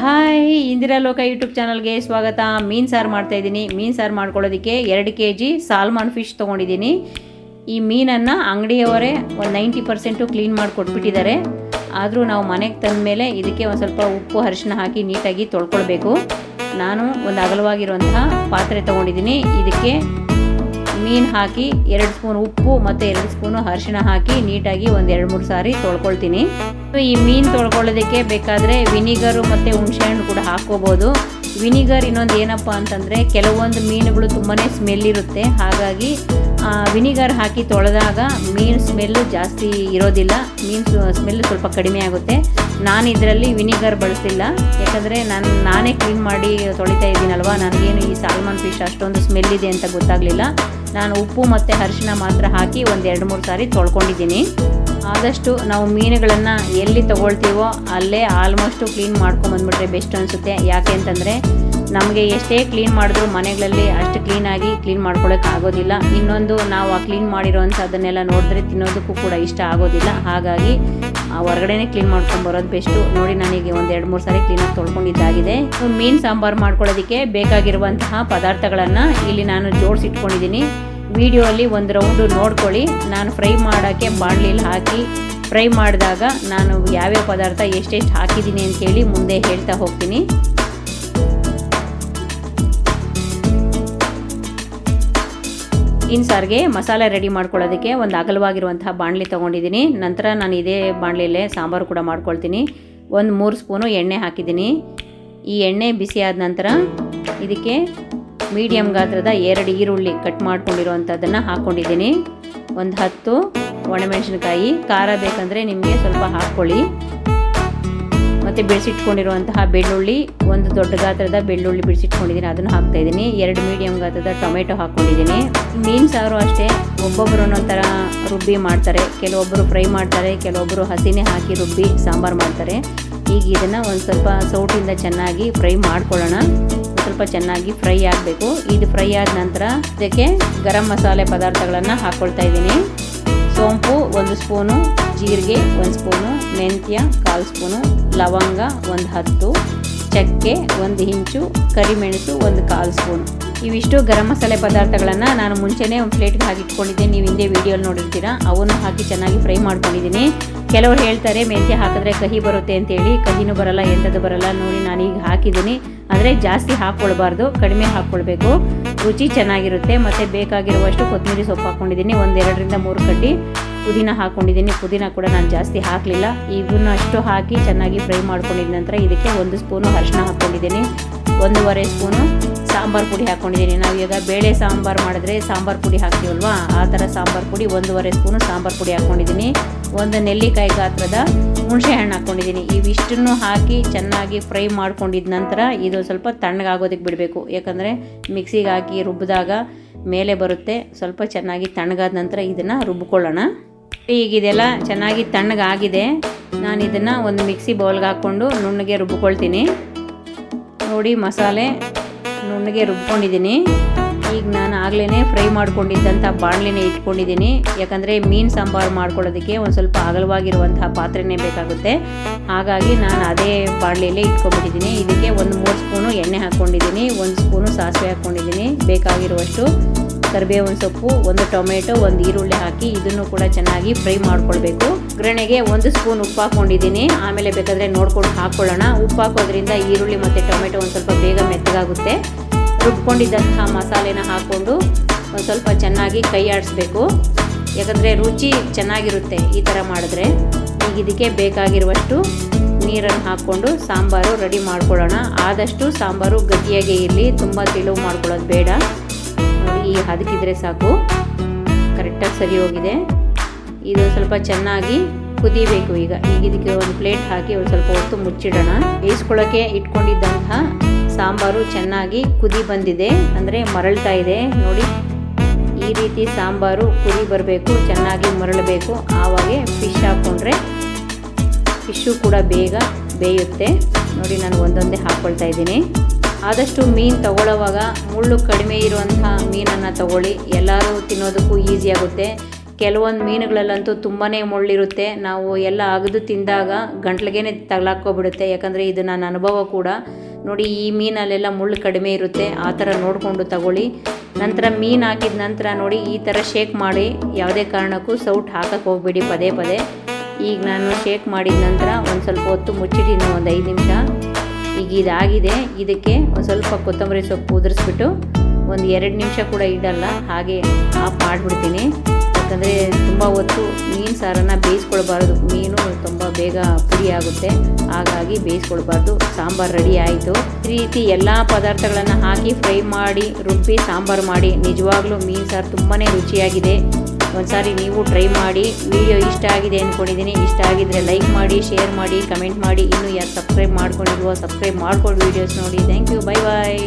Hi Indira ಲೋಕ YouTube ಚಾನಲ್ಗೆ ಸ್ವಾಗತ. ಮೀನು ಸಾರು ಮಾಡ್ತಾ ಇದ್ದೀನಿ. ಮೀನು ಸಾರು ಮಾಡ್ಕೊಳ್ಳೋದಕ್ಕೆ ಎರಡು ಕೆ ಜಿ ಸಾಲ್ಮಾನ್ ಫಿಶ್ ತೊಗೊಂಡಿದ್ದೀನಿ. ಈ ಮೀನನ್ನು ಅಂಗಡಿಯವರೇ ಒಂದು ನೈಂಟಿ ಪರ್ಸೆಂಟು ಕ್ಲೀನ್ ಮಾಡಿ ಕೊಟ್ಬಿಟ್ಟಿದ್ದಾರೆ. ಆದರೂ ನಾವು ಮನೆಗೆ ತಂದ ಮೇಲೆ ಇದಕ್ಕೆ ಒಂದು ಸ್ವಲ್ಪ ಉಪ್ಪು ಅರಿಶಿನ ಹಾಕಿ ನೀಟಾಗಿ ತೊಳ್ಕೊಳ್ಬೇಕು. ನಾನು ಒಂದು ಅಗಲವಾಗಿರುವಂತಹ ಪಾತ್ರೆ ತೊಗೊಂಡಿದ್ದೀನಿ. ಇದಕ್ಕೆ ಮೀನು ಹಾಕಿ ಎರಡು ಸ್ಪೂನ್ ಉಪ್ಪು ಮತ್ತು ಎರಡು ಸ್ಪೂನು ಅರಿಶಿಣ ಹಾಕಿ ನೀಟಾಗಿ ಒಂದು ಎರಡು ಮೂರು ಸಾರಿ ತೊಳ್ಕೊಳ್ತೀನಿ. ಈ ಮೀನು ತೊಳ್ಕೊಳ್ಳೋದಕ್ಕೆ ಬೇಕಾದರೆ ವಿನಿಗರು ಮತ್ತು ಹುಣಸೆಹಣ್ಣು ಕೂಡ ಹಾಕ್ಕೋಬೋದು. ವಿನಿಗರ್ ಇನ್ನೊಂದು ಏನಪ್ಪ ಅಂತಂದರೆ ಕೆಲವೊಂದು ಮೀನುಗಳು ತುಂಬಾ ಸ್ಮೆಲ್ ಇರುತ್ತೆ. ಹಾಗಾಗಿ ವಿನಿಗರ್ ಹಾಕಿ ತೊಳೆದಾಗ ಮೀನು ಸ್ಮೆಲ್ಲು ಜಾಸ್ತಿ ಇರೋದಿಲ್ಲ. ಮೀನು ಸ್ಮೆಲ್ ಸ್ವಲ್ಪ ಕಡಿಮೆ ಆಗುತ್ತೆ. ನಾನು ಇದರಲ್ಲಿ ವಿನಿಗರ್ ಬಳಸಿಲ್ಲ ಯಾಕಂದರೆ ನಾನು, ನಾನೇ ಕ್ಲೀನ್ ಮಾಡಿ ತೊಳಿತಾ ಇದ್ದೀನಲ್ವ? ನನಗೇನು ಈ ಸಾಲ್ಮನ್ ಫಿಶ್ ಅಷ್ಟೊಂದು ಸ್ಮೆಲ್ ಇದೆ ಅಂತ ಗೊತ್ತಾಗಲಿಲ್ಲ. ನಾನು ಉಪ್ಪು ಮತ್ತು ಅರಿಶಿನ ಮಾತ್ರ ಹಾಕಿ ಒಂದು ಎರಡು ಮೂರು ಸಾರಿ ತೊಳ್ಕೊಂಡಿದ್ದೀನಿ. ಆದಷ್ಟು ನಾವು ಮೀನುಗಳನ್ನು ಎಲ್ಲಿ ತೊಗೊಳ್ತೀವೋ ಅಲ್ಲೇ ಆಲ್ಮೋಸ್ಟು ಕ್ಲೀನ್ ಮಾಡ್ಕೊಂಬಂದ್ಬಿಟ್ರೆ ಬೆಸ್ಟ್ ಅನಿಸುತ್ತೆ. ಯಾಕೆ ಅಂತಂದರೆ ನಮಗೆ ಎಷ್ಟೇ ಕ್ಲೀನ್ ಮಾಡಿದ್ರು ಮನೆಗಳಲ್ಲಿ ಅಷ್ಟು ಕ್ಲೀನಾಗಿ ಕ್ಲೀನ್ ಮಾಡ್ಕೊಳ್ಳೋಕೆ ಆಗೋದಿಲ್ಲ. ಇನ್ನೊಂದು ನಾವು ಆ ಕ್ಲೀನ್ ಮಾಡಿರೋವಂಥದ್ದನ್ನೆಲ್ಲ ನೋಡಿದ್ರೆ ತಿನ್ನೋದಕ್ಕೂ ಕೂಡ ಇಷ್ಟ ಆಗೋದಿಲ್ಲ. ಹಾಗಾಗಿ ಹೊರಗಡೆನೇ ಕ್ಲೀನ್ ಮಾಡ್ಕೊಂಬರೋದು ಬೆಸ್ಟು ನೋಡಿ ನನಗೆ ಒಂದು ಎರಡು ಮೂರು ಸಾರಿ ಕ್ಲೀನಾಗಿ ತೊಳ್ಕೊಂಡಿದ್ದಾಗಿದೆ. ಮೀನು ಸಾಂಬಾರು ಮಾಡ್ಕೊಳ್ಳೋದಕ್ಕೆ ಬೇಕಾಗಿರುವಂತಹ ಪದಾರ್ಥಗಳನ್ನು ಇಲ್ಲಿ ನಾನು ಜೋಡಿಸಿಟ್ಕೊಂಡಿದ್ದೀನಿ. ವಿಡಿಯೋಲ್ಲಿ ಒಂದು ರೌಂಡು ನೋಡ್ಕೊಳ್ಳಿ. ನಾನು ಫ್ರೈ ಮಾಡೋಕ್ಕೆ ಬಾಣಲಿಲಿ ಹಾಕಿ ಫ್ರೈ ಮಾಡಿದಾಗ ನಾನು ಯಾವ್ಯಾವ ಪದಾರ್ಥ ಎಷ್ಟೆಷ್ಟು ಹಾಕಿದ್ದೀನಿ ಅಂತೇಳಿ ಮುಂದೆ ಹೇಳ್ತಾ ಹೋಗ್ತೀನಿ. ಇನ್ನು ಸಾರಿಗೆ ಮಸಾಲೆ ರೆಡಿ ಮಾಡ್ಕೊಳ್ಳೋದಕ್ಕೆ ಒಂದು ಅಗಲವಾಗಿರುವಂತಹ ಬಾಣಲಿ ತೊಗೊಂಡಿದ್ದೀನಿ. ನಂತರ ನಾನು ಇದೇ ಬಾಣಲಿಯಲ್ಲೇ ಸಾಂಬಾರು ಕೂಡ ಮಾಡ್ಕೊಳ್ತೀನಿ. ಒಂದು ಮೂರು ಸ್ಪೂನು ಎಣ್ಣೆ ಹಾಕಿದ್ದೀನಿ. ಈ ಎಣ್ಣೆ ಬಿಸಿ ಆದ ನಂತರ ಇದಕ್ಕೆ ಮೀಡಿಯಮ್ ಗಾತ್ರದ ಎರಡು ಈರುಳ್ಳಿ ಕಟ್ ಮಾಡ್ಕೊಂಡಿರುವಂಥದ್ದನ್ನು ಹಾಕ್ಕೊಂಡಿದ್ದೀನಿ. ಒಂದು ಹತ್ತು ಒಣಮೆಣಸಿನ್ಕಾಯಿ. ಖಾರ ಬೇಕಂದರೆ ನಿಮಗೆ ಸ್ವಲ್ಪ ಹಾಕ್ಕೊಳ್ಳಿ. ಮತ್ತು ಬಿಡಿಸಿಟ್ಕೊಂಡಿರುವಂತಹ ಬೆಳ್ಳುಳ್ಳಿ, ಒಂದು ದೊಡ್ಡ ಗಾತ್ರದ ಬೆಳ್ಳುಳ್ಳಿ ಬಿಡಿಸಿಟ್ಕೊಂಡಿದ್ದೀನಿ. ಅದನ್ನು ಹಾಕ್ತಾ ಇದ್ದೀನಿ. ಎರಡು ಮೀಡಿಯಮ್ ಗಾತ್ರದ ಟೊಮೆಟೊ ಹಾಕ್ಕೊಂಡಿದ್ದೀನಿ. ಮೀನು ಸಾರು ಅಷ್ಟೇ. ಒಬ್ಬೊಬ್ಬರು ಒಂಥರ ರುಬ್ಬಿ ಮಾಡ್ತಾರೆ. ಕೆಲವೊಬ್ಬರು ಫ್ರೈ ಮಾಡ್ತಾರೆ. ಕೆಲವೊಬ್ಬರು ಹಸಿನೇ ಹಾಕಿ ರುಬ್ಬಿ ಸಾಂಬಾರು ಮಾಡ್ತಾರೆ. ಈಗ ಇದನ್ನು ಒಂದು ಸ್ವಲ್ಪ ಸೌಟಿಂದ ಚೆನ್ನಾಗಿ ಫ್ರೈ ಮಾಡ್ಕೊಳ್ಳೋಣ. ಸ್ವಲ್ಪ ಚೆನ್ನಾಗಿ ಫ್ರೈ ಆಗಬೇಕು. ಇದು ಫ್ರೈ ಆದ ನಂತರ ಇದಕ್ಕೆ ಗರಂ ಮಸಾಲೆ ಪದಾರ್ಥಗಳನ್ನು ಹಾಕ್ಕೊಳ್ತಾ ಇದ್ದೀನಿ. ಸೋಂಪು ಒಂದು ಸ್ಪೂನು, ಜೀರಿಗೆ ಒಂದು ಸ್ಪೂನು, ಮೆಂತ್ಯ ಕಾಲು ಸ್ಪೂನು, ಲವಂಗ ಒಂದು ಹತ್ತು, ಚಕ್ಕೆ ಒಂದು ಇಂಚು, ಕರಿಮೆಣಸು ಒಂದು ಕಾಲು ಸ್ಪೂನು. ಇವಿಷ್ಟು ಗರಂ ಮಸಾಲೆ ಪದಾರ್ಥಗಳನ್ನು ನಾನು ಮುಂಚೆನೇ ಒಂದು ಪ್ಲೇಟ್ಗೆ ಹಾಕಿ ಇಟ್ಕೊಂಡಿದ್ದೆ ನೀವು ಹಿಂದೆ ವೀಡಿಯೋಲಿ ನೋಡಿರ್ತೀರಾ. ಅವನ್ನು ಹಾಕಿ ಚೆನ್ನಾಗಿ ಫ್ರೈ ಮಾಡ್ಕೊಂಡಿದ್ದೀನಿ. ಕೆಲವರು ಹೇಳ್ತಾರೆ, ಮೆಂತ್ಯ ಹಾಕಿದ್ರೆ ಕಹಿ ಬರುತ್ತೆ ಅಂತೇಳಿ. ಕಹಿನೂ ಬರಲ್ಲ, ಎಂಥದ್ದು ಬರಲ್ಲ. ನೋಡಿ ಈಗ ಹಾಕಿದ್ದೀನಿ. ಆದರೆ ಜಾಸ್ತಿ ಹಾಕ್ಕೊಳ್ಬಾರ್ದು, ಕಡಿಮೆ ಹಾಕ್ಕೊಳ್ಬೇಕು. ರುಚಿ ಚೆನ್ನಾಗಿರುತ್ತೆ, ಮತ್ತು ಬೇಕಾಗಿರುವಷ್ಟು ಕೊತ್ತಂಬರಿ ಸೊಪ್ಪು ಹಾಕ್ಕೊಂಡಿದ್ದೀನಿ ಒಂದೆರಡರಿಂದ ಮೂರು ಕಡ್ಡಿ ಪುದೀನ ಹಾಕ್ಕೊಂಡಿದ್ದೀನಿ ಪುದೀನ ಕೂಡ ನಾನು ಜಾಸ್ತಿ ಹಾಕಲಿಲ್ಲ. ಇವನ್ನ ಅಷ್ಟು ಹಾಕಿ ಚೆನ್ನಾಗಿ ಫ್ರೈ ಮಾಡ್ಕೊಂಡಿದ್ದ ನಂತರ ಇದಕ್ಕೆ ಒಂದು ಸ್ಪೂನು ಅರಿಶಿನ ಹಾಕ್ಕೊಂಡಿದ್ದೀನಿ ಒಂದೂವರೆ ಸ್ಪೂನು ಸಾಂಬಾರು ಪುಡಿ ಹಾಕ್ಕೊಂಡಿದ್ದೀನಿ ನಾವು ಈಗ ಬೇಳೆ ಸಾಂಬಾರು ಮಾಡಿದ್ರೆ ಸಾಂಬಾರು ಪುಡಿ ಹಾಕ್ತೀವಲ್ವಾ? ಆ ಥರ ಸಾಂಬಾರು ಪುಡಿ, ಒಂದೂವರೆ ಸ್ಪೂನು ಸಾಂಬಾರು ಪುಡಿ ಹಾಕ್ಕೊಂಡಿದ್ದೀನಿ ಒಂದು ನೆಲ್ಲಿಕಾಯಿ ಗಾತ್ರದ ಹುಣಸೆ ಹಣ್ಣು ಹಾಕ್ಕೊಂಡಿದ್ದೀನಿ ಇವಿಷ್ಟನ್ನು ಹಾಕಿ ಚೆನ್ನಾಗಿ ಫ್ರೈ ಮಾಡ್ಕೊಂಡಿದ ನಂತರ ಇದು ಸ್ವಲ್ಪ ತಣ್ಣಗಾಗೋದಕ್ಕೆ ಬಿಡಬೇಕು. ಯಾಕಂದರೆ ಮಿಕ್ಸಿಗೆ ಹಾಕಿ ರುಬ್ಬಿದಾಗ ಮೇಲೆ ಬರುತ್ತೆ. ಸ್ವಲ್ಪ ಚೆನ್ನಾಗಿ ತಣ್ಣಗಾದ ನಂತರ ಇದನ್ನು ರುಬ್ಬಿಕೊಳ್ಳೋಣ ಈಗ ಇದೆಲ್ಲ ಚೆನ್ನಾಗಿ ತಣ್ಣಗಾಗಿದೆ. ನಾನು ಇದನ್ನು ಒಂದು ಮಿಕ್ಸಿ ಬೌಲ್ಗೆ ಹಾಕ್ಕೊಂಡು ನುಣ್ಣಗೆ ರುಬ್ಬಿಕೊಳ್ತೀನಿ ನೋಡಿ ಮಸಾಲೆ ನುಣ್ಣಗೆ ರುಬ್ಕೊಂಡಿದ್ದೀನಿ. ಈಗ ನಾನು ಆಗಲೇ ಫ್ರೈ ಮಾಡ್ಕೊಂಡಿದ್ದಂಥ ಬಾಣಲೆನೇ ಇಟ್ಕೊಂಡಿದ್ದೀನಿ. ಯಾಕಂದರೆ ಮೀನು ಸಾಂಬಾರು ಮಾಡ್ಕೊಳ್ಳೋದಕ್ಕೆ ಒಂದು ಸ್ವಲ್ಪ ಅಗಲವಾಗಿರುವಂತಹ ಪಾತ್ರೆನೇ ಬೇಕಾಗುತ್ತೆ. ಹಾಗಾಗಿ ನಾನು ಅದೇ ಬಾಣಲೆಯಲ್ಲೇ ಇಟ್ಕೊಂಡ್ಬಿಟ್ಟಿದ್ದೀನಿ. ಇದಕ್ಕೆ ಒಂದು ಮೂರು ಸ್ಪೂನು ಎಣ್ಣೆ ಹಾಕ್ಕೊಂಡಿದ್ದೀನಿ. ಒಂದು ಸ್ಪೂನು ಸಾಸಿವೆ ಹಾಕ್ಕೊಂಡಿದ್ದೀನಿ. ಬೇಕಾಗಿರುವಷ್ಟು ಕರಿಬೇವಿನ ಸೊಪ್ಪು, ಒಂದು ಟೊಮೆಟೊ, ಒಂದು ಈರುಳ್ಳಿ ಹಾಕಿ ಇದನ್ನು ಕೂಡ ಚೆನ್ನಾಗಿ ಫ್ರೈ ಮಾಡ್ಕೊಳ್ಬೇಕು. ಒಗ್ಗರಣೆಗೆ ಒಂದು ಸ್ಪೂನ್ ಉಪ್ಪು ಹಾಕ್ಕೊಂಡಿದ್ದೀನಿ. ಆಮೇಲೆ ಬೇಕಾದರೆ ನೋಡ್ಕೊಂಡು ಹಾಕ್ಕೊಳ್ಳೋಣ. ಉಪ್ಪು ಹಾಕೋದ್ರಿಂದ ಈರುಳ್ಳಿ ಮತ್ತು ಟೊಮೆಟೊ ಒಂದು ಸ್ವಲ್ಪ ಬೇಗ ಮೆತ್ತಗಾಗುತ್ತೆ. ರುಬ್ಕೊಂಡಿದ್ದಂತಹ ಮಸಾಲೆನ ಹಾಕ್ಕೊಂಡು ಒಂದು ಸ್ವಲ್ಪ ಚೆನ್ನಾಗಿ ಕೈ ಆಡಿಸ್ಬೇಕು. ಯಾಕಂದರೆ ರುಚಿ ಚೆನ್ನಾಗಿರುತ್ತೆ ಈ ಥರ ಮಾಡಿದ್ರೆ. ಈಗ ಇದಕ್ಕೆ ಬೇಕಾಗಿರುವಷ್ಟು ನೀರನ್ನು ಹಾಕ್ಕೊಂಡು ಸಾಂಬಾರು ರೆಡಿ ಮಾಡ್ಕೊಳ್ಳೋಣ. ಆದಷ್ಟು ಸಾಂಬಾರು ಗಟ್ಟಿಯಾಗಿ ಇರಲಿ, ತುಂಬ ತಿಳುವು ಮಾಡ್ಕೊಳ್ಳೋದು ಬೇಡ. ಈ ಹದಕಿದ್ರೆ ಸಾಕು. ಕರೆಕ್ಟಾಗಿ ಸರಿ ಹೋಗಿದೆ. ಇದು ಸ್ವಲ್ಪ ಚೆನ್ನಾಗಿ ಕುದಿಬೇಕು ಈಗ. ಈಗ ಇದಕ್ಕೆ ಒಂದು ಪ್ಲೇಟ್ ಹಾಕಿ ಒಂದು ಸ್ವಲ್ಪ ಹೊತ್ತು ಮುಚ್ಚಿಡೋಣ. ಬೇಯಿಸ್ಕೊಳ್ಳೋಕ್ಕೆ ಇಟ್ಕೊಂಡಿದ್ದಂತಹ ಸಾಂಬಾರು ಚೆನ್ನಾಗಿ ಕುದಿ ಬಂದಿದೆ. ಅಂದರೆ ಮರಳ್ತಾ ಇದೆ. ನೋಡಿ, ಈ ರೀತಿ ಸಾಂಬಾರು ಕುದಿ ಬರಬೇಕು, ಚೆನ್ನಾಗಿ ಮರಳಬೇಕು. ಆವಾಗೆ ಫಿಶ್ ಹಾಕ್ಕೊಂಡ್ರೆ ಫಿಶ್ಶು ಕೂಡ ಬೇಗ ಬೇಯುತ್ತೆ. ನೋಡಿ, ನಾನು ಒಂದೊಂದೇ ಹಾಕ್ಕೊಳ್ತಾ ಇದ್ದೀನಿ. ಆದಷ್ಟು ಮೀನು ತಗೊಳ್ಳೋವಾಗ ಮುಳ್ಳು ಕಡಿಮೆ ಇರುವಂಥ ಮೀನನ್ನು ತಗೊಳ್ಳಿ. ಎಲ್ಲರೂ ತಿನ್ನೋದಕ್ಕೂ ಈಸಿ ಆಗುತ್ತೆ. ಕೆಲವೊಂದು ಮೀನುಗಳಲ್ಲಂತೂ ತುಂಬಾ ಮುಳ್ಳಿರುತ್ತೆ. ನಾವು ಎಲ್ಲ ಅಗದು ತಿಂದಾಗ ಗಂಟ್ಲಿಗೆ ತಗಲಾಕೋಬಿಡುತ್ತೆ ಯಾಕಂದರೆ ಇದು ನನ್ನ ಅನುಭವ ಕೂಡ. ನೋಡಿ, ಈ ಮೀನಲ್ಲೆಲ್ಲ ಮುಳ್ಳು ಕಡಿಮೆ ಇರುತ್ತೆ, ಆ ಥರ ನೋಡಿಕೊಂಡು ತಗೊಳ್ಳಿ. ನಂತರ ಮೀನು ಹಾಕಿದ ನಂತರ ನೋಡಿ, ಈ ಥರ ಶೇಕ್ ಮಾಡಿ, ಯಾವುದೇ ಕಾರಣಕ್ಕೂ ಸೌಟ್ ಹಾಕಕ್ಕೆ ಹೋಗ್ಬೇಡಿ ಪದೇ ಪದೇ. ಈಗ ನಾನು ಶೇಕ್ ಮಾಡಿದ ನಂತರ ಒಂದು ಸ್ವಲ್ಪ ಹೊತ್ತು ಮುಚ್ಚಿಟ್ಟಿನಿ ಒಂದು ಐದು ನಿಮಿಷ. ಈಗ ಇದಾಗಿದೆ. ಇದಕ್ಕೆ ಒಂದು ಸ್ವಲ್ಪ ಕೊತ್ತಂಬರಿ ಸೊಪ್ಪು ಉದುರಿಸ್ಬಿಟ್ಟು ಒಂದು ಎರಡು ನಿಮಿಷ ಕೂಡ ಇಡಲ್ಲ, ಹಾಗೆ ಆಫ್ ಮಾಡಿಬಿಡ್ತೀನಿ. ಯಾಕಂದರೆ ತುಂಬ ಹೊತ್ತು ಮೀನು ಸಾರನ್ನು ಬೇಯಿಸ್ಕೊಳ್ಬಾರ್ದು. ಮೀನು ತುಂಬ ಬೇಗ ಪುಡಿ ಆಗುತ್ತೆ. ಹಾಗಾಗಿ ಬೇಯಿಸ್ಕೊಳ್ಬಾರ್ದು. ಸಾಂಬಾರು ರೆಡಿ ಆಯಿತು. ಈ ರೀತಿ ಎಲ್ಲ ಪದಾರ್ಥಗಳನ್ನು ಹಾಕಿ ಫ್ರೈ ಮಾಡಿ, ರುಬ್ಬಿ, ಸಾಂಬಾರು ಮಾಡಿ ನಿಜವಾಗ್ಲೂ ಮೀನು ಸಾರು ತುಂಬಾ ರುಚಿಯಾಗಿದೆ. ಒಂದ್ಸಾರಿ ನೀವು ಟ್ರೈ ಮಾಡಿ. ವಿಡಿಯೋ ಇಷ್ಟ ಆಗಿದೆ ಅಂದ್ಕೊಂಡಿದ್ದೀನಿ ಇಷ್ಟ ಆಗಿದ್ರೆ ಲೈಕ್ ಮಾಡಿ, ಶೇರ್ ಮಾಡಿ, ಕಮೆಂಟ್ ಮಾಡಿ. ಇನ್ನೂ ಯಾರು ಸಬ್ಸ್ಕ್ರೈಬ್ ಮಾಡ್ಕೊಂಡಿರುವ ಸಬ್ಸ್ಕ್ರೈಬ್ ಮಾಡ್ಕೊಂಡು ವೀಡಿಯೋಸ್ ನೋಡಿ. Thank you. Bye bye